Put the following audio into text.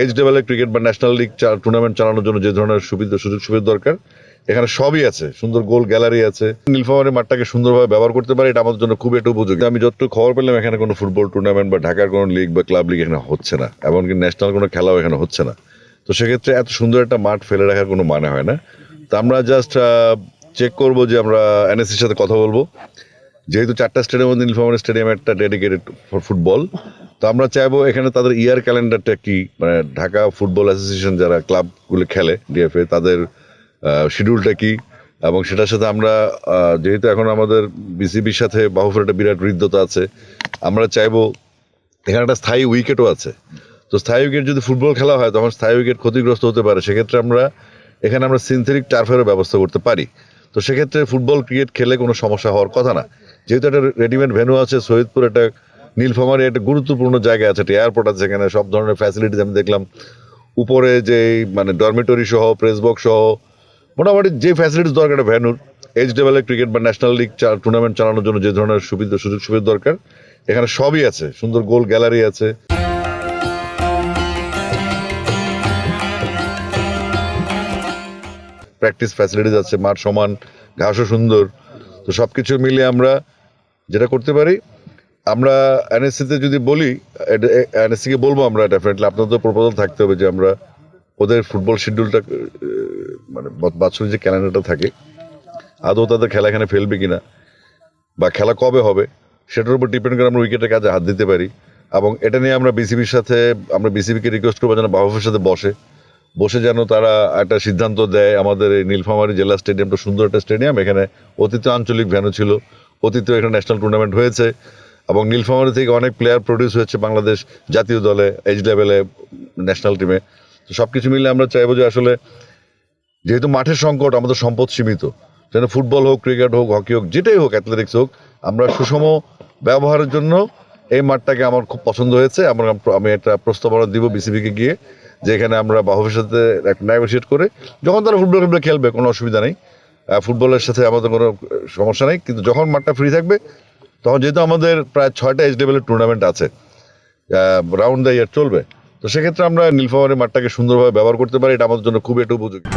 H লেভেলের cricket বা national league tournament চালানোর জন্য যে ধরনের সুবিধা সুযোগ সুবিধা দরকার, এখানে সবই আছে। সুন্দর গোল গ্যালারি আছে। নীলফামারী মাঠটাকে সুন্দরভাবে ব্যবহার করতে পারে, এটা আমাদের জন্য খুব একটা উপযোগী। আমি যতটুকু খবর পেলাম, এখানে কোনো ফুটবল টুর্নামেন্ট বা ঢাকার কোনো লিগ বা ক্লাব লিগ এখানে হচ্ছে না, এমনকি ন্যাশনাল কোনো খেলাও এখানে হচ্ছে না। তো সেক্ষেত্রে এত সুন্দর একটা মাঠ ফেলে রাখার কোনো মানে হয় না। তো আমরা জাস্ট চেক করব যে আমরা এনএসসির সাথে কথা বলব। যেহেতু চারটা স্টেডিয়াম নীলফামারী স্টেডিয়াম একটা ডেডিকেটেড ফর ফুটবল তো আমরা চাইব এখানে তাদের ইয়ার ক্যালেন্ডারটা কি? মানে ঢাকা ফুটবল অ্যাসোসিয়েশন যারা ক্লাবগুলো খেলে ডিএফএ তাদের শিডিউলটা কি? এবং সেটার সাথে আমরা যেহেতু এখন আমাদের বিসিবির সাথে বাহুফের একটা বিরাট হৃদ্যতা আছে, আমরা চাইব এখানে একটা স্থায়ী উইকেটও আছে। তো স্থায়ী উইকেট যদি ফুটবল খেলা হয়, তখন স্থায়ী উইকেট ক্ষতিগ্রস্ত হতে পারে। সেক্ষেত্রে আমরা, এখানে আমরা সিনথেটিক টার্ফেরও ব্যবস্থা করতে পারি। তো সেক্ষেত্রে ফুটবল, ক্রিকেট খেলে কোনো সমস্যা হওয়ার কথা না। যেহেতু একটা রেডিমেড ভেন্যু আছে সৈয়দপুর একটা নীলফামারি একটা গুরুত্বপূর্ণ জায়গা আছে, একটা এয়ারপোর্ট আছে সেখানে সব ধরনের ফ্যাসিলিটিস আমি দেখলাম। উপরে যে মানে ডরমিটরি সহ প্রেস বক্স সহ, মোটামুটি যে ফ্যাসিলিটিস দরকার একটা ভ্যানুর। এইচ লেভেলের ক্রিকেট বা ন্যাশনাল লিগ টুর্নামেন্ট চালানোর জন্য যে ধরনের সুবিধা সুযোগ সুবিধা দরকার, এখানে সবই আছে। সুন্দর গোল গ্যালারি আছে। প্র্যাকটিস ফ্যাসিলিটিস আছে, মাঠ সমান, ঘাসও সুন্দর। তো সব কিছু মিলিয়ে আমরা যেটা করতে পারি আমরা এনএসসিতে যদি বলি এনএসসিকে বলব আমরা ডেফিনেটলি আপনাদের প্রপোজাল থাকতে হবে যে আমরা ওদের ফুটবল শিডিউলটা মানে বৎ- বাৎসরিক যে ক্যালেন্ডারটা থাকে, আদৌ তাদের খেলা এখানে ফেলবে কিনা, বা খেলা কবে হবে, সেটার উপর ডিপেন্ড করে আমরা উইকেটের কাজে হাত দিতে পারি। এবং এটা নিয়ে আমরা বিসিবির সাথে, আমরা বিসিবিকে রিকোয়েস্ট করব যেন বাহুফের সাথে বসে বসে যেন তারা একটা সিদ্ধান্ত দেয়। আমাদের এই নীলফামারী জেলা স্টেডিয়ামটা সুন্দর একটা স্টেডিয়াম এখানে অতীত আঞ্চলিক ভ্যানু ছিল অতীত এখানে ন্যাশনাল টুর্নামেন্ট হয়েছে। এবং নীলফামারি থেকে অনেক প্লেয়ার প্রডিউস হয়েছে বাংলাদেশ জাতীয় দলে এইচ লেভেলে ন্যাশনাল টিমে তো সব কিছু মিলে আমরা চাইব যে আসলে যেহেতু মাঠের সংকট, আমাদের সম্পদ সীমিত, যেন ফুটবল হোক, ক্রিকেট হোক, হকি হোক, যেটাই হোক অ্যাথলেটিক্স হোক, আমরা সুষম ব্যবহারের জন্য এই মাঠটাকে আমার খুব পছন্দ হয়েছে। আমরা আমি একটা প্রস্তাবনা দিব বিসিবিকে গিয়ে, যে এখানে আমরা বাহুবের সাথে একটা নেগোসিয়েট করে, যখন তারা ফুটবল খেলবে খেলবে, কোনো অসুবিধা নেই। ফুটবলের সাথে আমাদের কোনো সমস্যা নেই, কিন্তু যখন মাঠটা ফ্রি থাকবে তখন যেহেতু আমাদের প্রায় ছয়টা এজ লেভেলের টুর্নামেন্ট আছে রাউন্ড দ্য ইয়ার চলবে, তো সেক্ষেত্রে আমরা নীলফামারী মাঠটাকে সুন্দরভাবে ব্যবহার করতে পারি, এটা আমাদের জন্য খুব একটা উপযোগী।